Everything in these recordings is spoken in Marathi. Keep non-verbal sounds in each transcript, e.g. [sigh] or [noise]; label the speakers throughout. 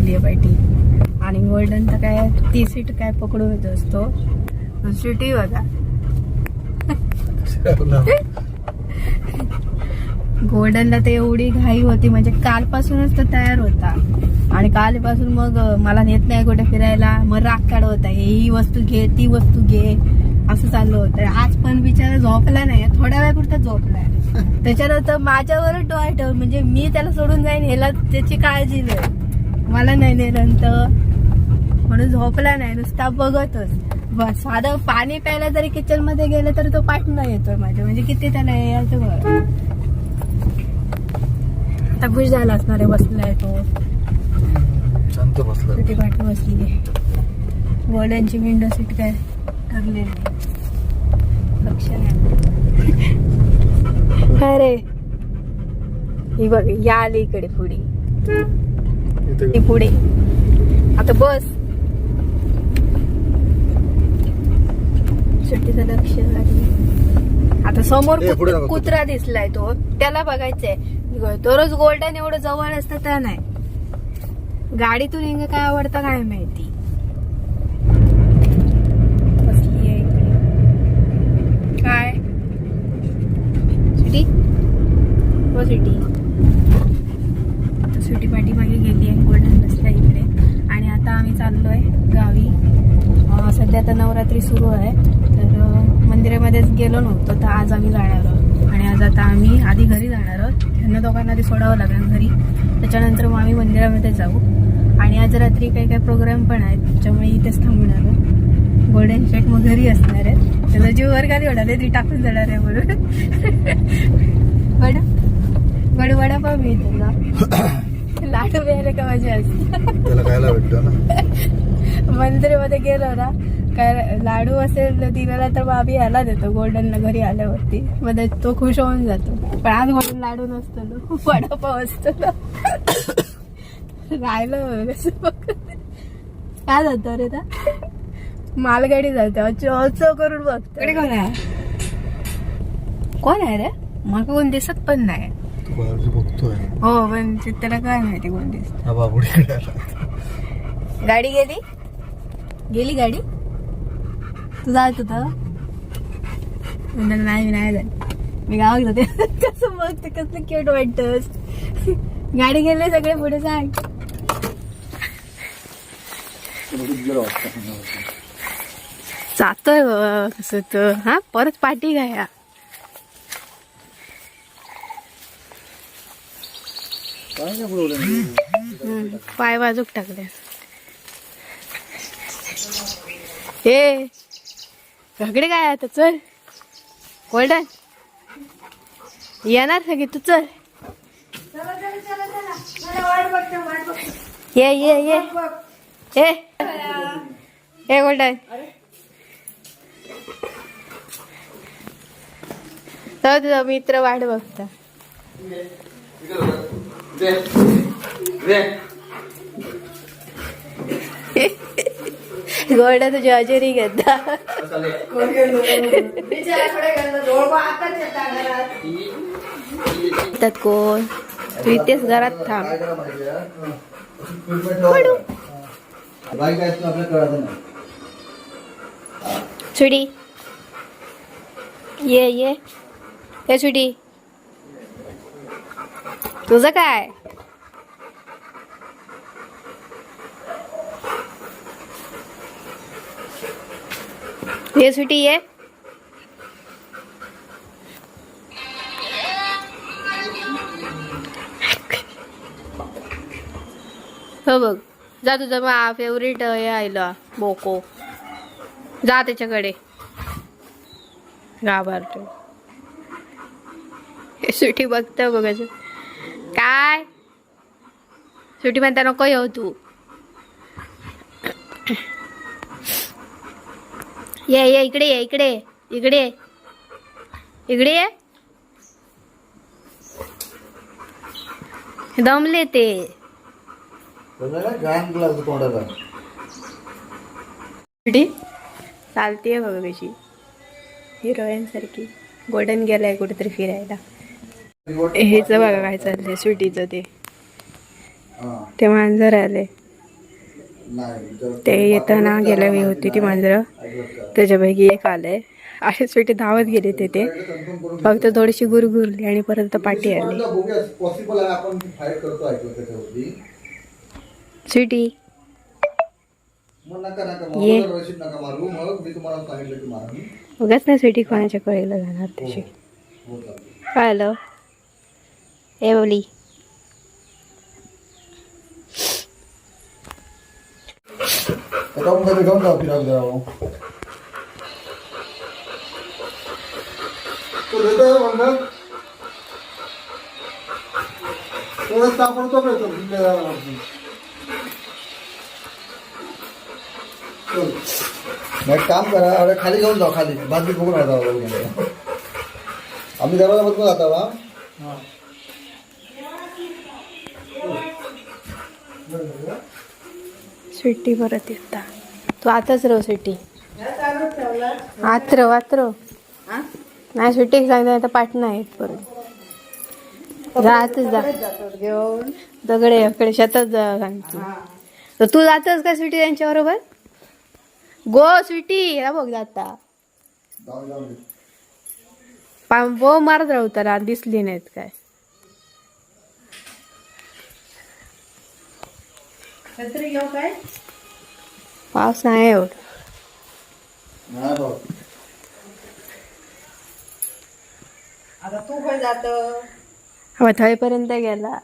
Speaker 1: राहिली आहे पाठी आणि गोल्डन तर काय ती सीट काय पकडून असतो. सिटी बघा. गोल्डनला तर एवढी घाई होती. म्हणजे कालपासूनच तो तयार होता. आणि कालपासून मग मला नेत नाही कुठे फिरायला. मग राग काढ होता. हे ही वस्तू घे ती वस्तू घे. असं चाललं होतं. आज पण बिचारा झोपला नाही. थोड्या वेळापुरता झोपलाय. [laughs] त्याच्यानंतर माझ्यावर डोळा ठेवून म्हणजे मी त्याला सोडून जाईन ह्याला त्याची काळजी नाही. मला नाही नेलं म्हणून झोपला नाही नुसता बघतच. बस साधं पाणी प्यायला जरी किचनमध्ये गेलं तर तो पाठनं येतोय माझ्या. म्हणजे किती त्याला यायचं बघ. आता खुश झाला असणार आहे बसलाय तो.
Speaker 2: शांत बसला.
Speaker 1: किती पाठी बसली आहे. गोल्डनची विंडो सीट काय ठरलेली. लक्ष नाही. [laughs] काय रे ही बघ या आली इकडे पुढे. ती पुढे. आता बस. सुट्टीचं लक्ष लागले आता समोर. कुत्रा दिसलाय तो. त्याला बघायचंय. तो रोज गोल्डन एवढं जवळ असतं तर नाही. गाडीतून हिंग काय आवडतं काय माहिती? काय? सिटी? हो सिटी. आता सुटी पाठी मागे गेली आहे गोल्डन बसला इकडे आणि आता आम्ही चाललोय गावी अं, सध्या तर नवरात्री सुरू आहे तर मंदिरामध्येच गेलो नव्हतो तर आज आम्ही जाणार आहोत आणि आज आता आम्ही आधी घरी जाणार आहोत त्यांना दोघांना आधी सोडावं लागेल घरी त्याच्यानंतर मग आम्ही मंदिरामध्ये जाऊ आणि आज रात्री काही काही प्रोग्राम पण आहेत त्याच्यामुळे इथेच थांबणार आहोत गोल्डन शेट मग घरी असणार आहे त्याचा जीव वर गाडी ओढाले ती टाकून जाणार आहे म्हणून वडा वड वडापाव मिळतो ना लाडू मिळाले का माझ्या असते
Speaker 2: त्याला खायला भेटतो ना.
Speaker 1: मंदिरामध्ये गेलो ना काय लाडू असेल दिलेला तर आम्ही ह्याला देतो गोल्डनला घरी आल्यावरती. मग तो खुश होऊन जातो. पण आज गोल्डन लाडू नसतो ना वडापाव असतो ना. राहिलं बघ. काय जातो रे ता? मालगाडी जाते. असं करून बघतो. कोण आहे? कोण आहे रे? मला कोण दिसत पण नाही.
Speaker 2: बघतोय
Speaker 1: हो पण त्याला काय माहिती कोण दिसत.
Speaker 2: हा आला.
Speaker 1: गाडी गेली? गेली गाडी? तू जात होता? म्हणलं नाही मी नाही जात. मी गावात होते. [laughs] कसं बघते कसं क्यूट वाटतस गाडी गेले सगळे पुढे सांग जातोय बाबा कसं तर. हा परत पाठी घ्या
Speaker 2: काय नाही बोलवलं
Speaker 1: पाय बाजूक टाकले. हे सगळे काय आता चल. गोल्डन येणार सगळे तू चल. ये ये ये. ये गोल्डन तर तुझा मित्र वाट बघता. गोल्डा तुझी हजेरी घेता. त्यात कोण? तू इथेच घरात थांब. सुडी ये ये. ये सुडी तुझं काय? ये सुटी ये. हो बघ जा तुझा मा फेवरेट हे आयला बोको जा त्याच्याकडे. घाबरतो हे सुटी बघतं बघायचं. काय? सुटी म्हणता नको येऊ तू. ये ये इकडे ये इकडे ये, इकडे. इकडे ये. दमले ते. चालतीये बघा कशी हिरोईन सारखी. गोल्डन गेलाय कुठेतरी फिरायला. हेच बघा काय चाललंय सुटीचं ते.
Speaker 2: हा.
Speaker 1: ते मांजर आले
Speaker 2: नाही
Speaker 1: ते येताना गेल्या वेळी होती ती मांजरं? त्याच्यापैकी एक आलंय. असे स्वीटी धावत गेले ते ते. फक्त थोडीशी गुरगुरली आणि परत पाठी आली.
Speaker 2: म्हटलं बघूया पॉसिबल आहे आपण फाईट करतो ऐकलं त्याच्यावरती.
Speaker 1: स्वीटी
Speaker 2: मग नका नका
Speaker 1: ये.
Speaker 2: मोबाईल रशीद नका मारू मग मी तुम्हाला सांगितलं की मारा मी
Speaker 1: उगाच नाही स्वीटी कोणाच्या कळेला जाणार तशी
Speaker 2: हो चालतं
Speaker 1: काय आलं ए बोली
Speaker 2: आता मग घरी घेऊन जाऊ फिरायला जाऊ तो देतो म्हणलं थोडं सापडतो का तो भिजलेला एक काम करा अरे खाली घेऊन जाऊ खाली बाजू बघून राहता आम्ही दरवाजा बघून जाता
Speaker 1: स्वीटी परत येता. तू आताच रव स्वीटी. आत रव आत रव नाही स्वीटी सांगता आता पाटणा आहेत परत. जा आतच जा.
Speaker 3: घेऊन
Speaker 1: दगडे अकडे शेतात जा सांगतो. तर तू जातस का स्वीटी त्यांच्या बरोबर? गो स्वीटी. हा बघ जाता.
Speaker 2: जाऊ जाऊ दे.
Speaker 1: पा- बो मारत राहू त्याला दिसली नाहीत काय.
Speaker 3: छत्री घेऊ काय?
Speaker 1: पाऊस नाही एवढं.
Speaker 2: नाही भाऊ
Speaker 3: आता तू काय जात.
Speaker 1: हा थळीपर्यंत गेला.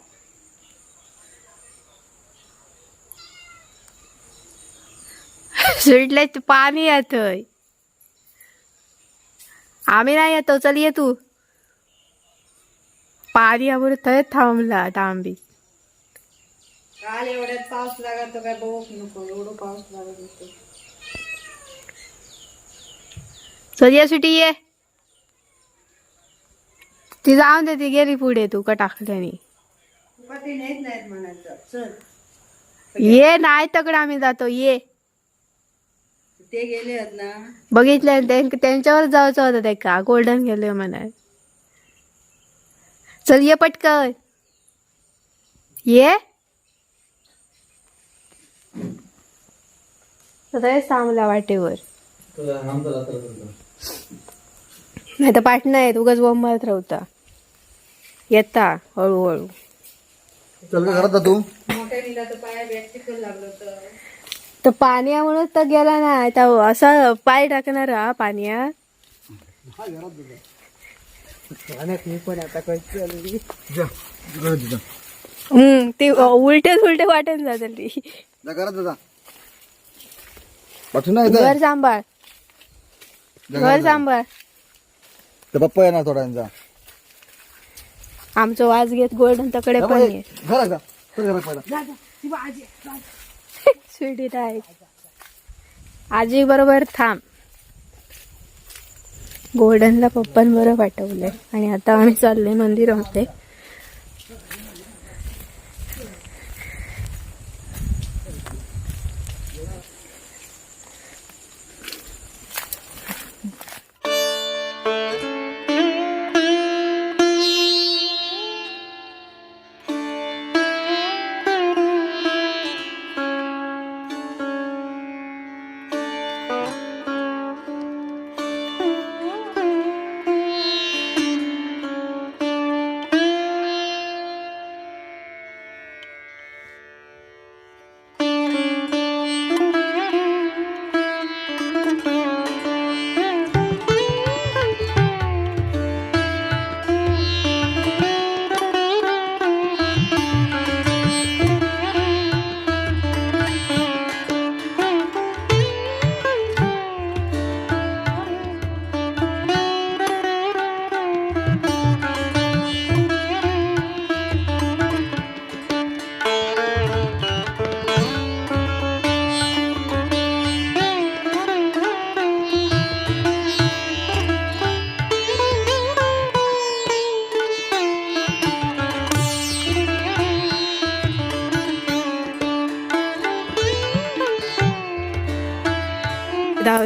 Speaker 1: स्वीटला पाणी येतय. आम्ही नाही येतो चल ये तू. पाणी आम्ही थंय थांबला तांबी
Speaker 3: काल एवढ्यात पाऊस लागत काय बघूच नको एवढं पाऊस लागत होतो.
Speaker 1: चल ये सुटी ये. ती जाऊन दे ती गेली पुढे तू का टाकल्याने
Speaker 3: कधी नेत नाहीत म्हणायचं. चल.
Speaker 1: ये नाही तकडे आम्ही जातो ये.
Speaker 3: ते गेले आहेत ना.
Speaker 1: बघितलं त्यां- त्यांच्यावर जायचं होतं ते का? गोल्डन गेले म्हणा. चल ये पटकन. ये. सगळेच थांबला वाटेवर. नाही तर पाटणा आहेत उगाच बोंब मारत राहता. येता हळूहळू.
Speaker 2: चल तू.
Speaker 3: तर
Speaker 1: पाण्यामुळे तर गेला नाही. तर असा पाय टाकणार हा पाण्यात हम्म ते उलटेच उलटे वाटत जातली
Speaker 2: जा घरात जा, जा. पाठवून नाही
Speaker 1: घर सांभाळ.
Speaker 2: जा
Speaker 1: घर
Speaker 2: घरात जा.
Speaker 1: सांभाळ.
Speaker 2: पप्पा येणार थोडा
Speaker 1: आमचं वाज घेत गोल्डन तकडे पण ये.
Speaker 2: घरात जा. चल घरात पहिला
Speaker 1: स्वीटी आहे आजी बरोबर थांब. गोल्डनला पप्पान बरं पाठवलंय. आणि आता आम्ही चाललोय मंदिरामध्ये.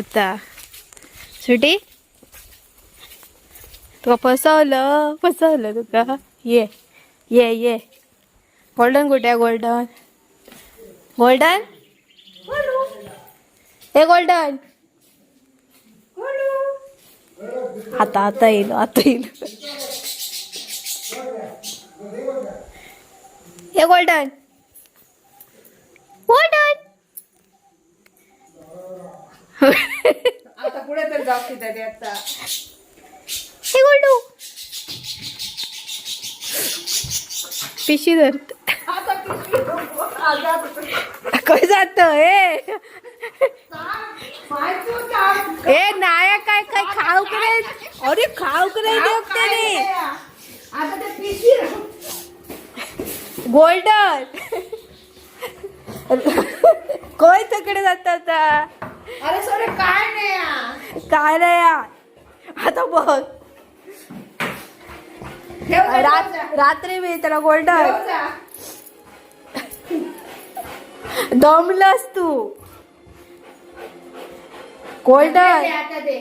Speaker 1: होता. सुटी तुका फसवलं फसवलं तुका ये ये ये. गोल्डन कुठे गोल्डन गोल्डन हे गोल्डन आता आता येईल आता येईल. हे गोल्डन गोल्डन
Speaker 3: आता पुढे तर जाऊ तिथे आता.
Speaker 1: हे गोल्डू पिशी धरत. काय जात? ए. ए नाया काय काय खाऊ करे अरे खाऊ करे देखते रे. गोल्डन. कोय तकडे जात आता?
Speaker 3: अरे सोरे काय नाही.
Speaker 1: काय रे यार आता बघ. रात्री मी त्याला
Speaker 3: जा.
Speaker 1: दमलस तू
Speaker 3: दे